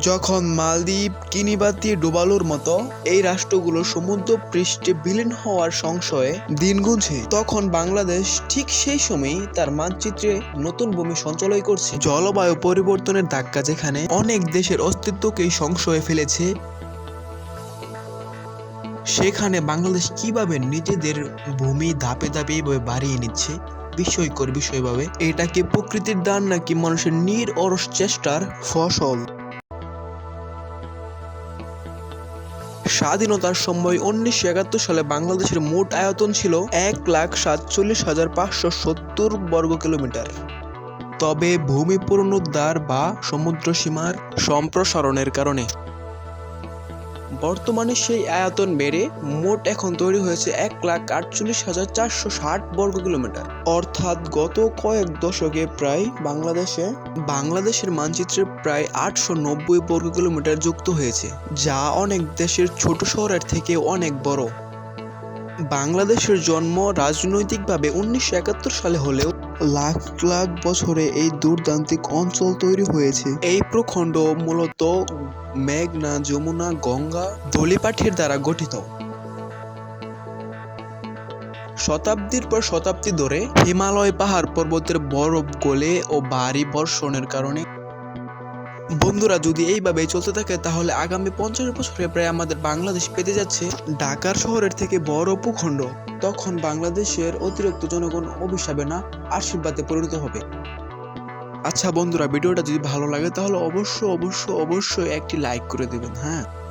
যখন মালদ্বীপ, কিনিবাতি, ডুবালুর মতো এই রাষ্ট্রগুলো সমুদ্র পৃষ্ঠে বিলীন হওয়ার সংশয়ে দিন গুনছে, তখন বাংলাদেশ ঠিক সেই সময়ই তার মানচিত্রে নতুন ভূমি সঞ্চালয় করছে। জলবায়ু পরিবর্তনের ধাক্কা যেখানে অনেক দেশের অস্তিত্বকেই সংশয়ে ফেলেছে, সেখানে বাংলাদেশ কীভাবে নিজেদের ভূমি ধাপে ধাপে এইভাবে বাড়িয়ে নিচ্ছে বিস্ময়কর বিষয়ভাবে, এটা কি প্রকৃতির দান নাকি মানুষের নির চেষ্টার ফসল? স্বাধীনতার সময় উনিশশো একাত্তর সালে বাংলাদেশের মোট আয়তন ছিল এক লাখ সাতচল্লিশ হাজার পাঁচশো সত্তর বর্গ কিলোমিটার। তবে ভূমি পুনরুদ্ধার বা সমুদ্র সীমার সম্প্রসারণের কারণে বর্তমানে সেই আয়তন বেড়ে মোট এখন তৈরি হয়েছে এক লাখ আটচল্লিশ হাজার চারশো ষাট বর্গ কিলোমিটার। অর্থাৎ গত কয়েক দশকে প্রায় বাংলাদেশে, বাংলাদেশের মানচিত্রে প্রায় আটশো নব্বই বর্গ কিলোমিটার যুক্ত হয়েছে, যা অনেক দেশের ছোট শহরের থেকে অনেক বড়। বাংলাদেশের জন্ম রাজনৈতিকভাবে উনিশশো একাত্তর সালে হলেও লাখ লাখ বছরে এই দুর্দান্তিক অঞ্চল তৈরি হয়েছে। এই প্রখণ্ড মূলত মেঘনা যমুনা গঙ্গা দলিপাঠির দ্বারা গঠিত। শতাব্দীর পর শতাব্দী ধরে হিমালয় পাহাড় পর্বতের বরফ গলে ও ভারী বর্ষণের কারণে বন্ধুরা, যদি এইভাবে চলতে থাকে, তাহলে আগামী পঞ্চাশ বছরে প্রায় আমাদের বাংলাদেশ পেতে যাচ্ছে ঢাকার শহরের থেকে বড় ভূখণ্ড। তখন বাংলাদেশের অতিরিক্ত জনগণ অভিশাপে না, আশীর্বাদে পরিণত হবে। আচ্ছা বন্ধুরা, ভিডিওটা যদি ভালো লাগে, তাহলে অবশ্য অবশ্য অবশ্যই একটি লাইক করে দেবেন হ্যাঁ?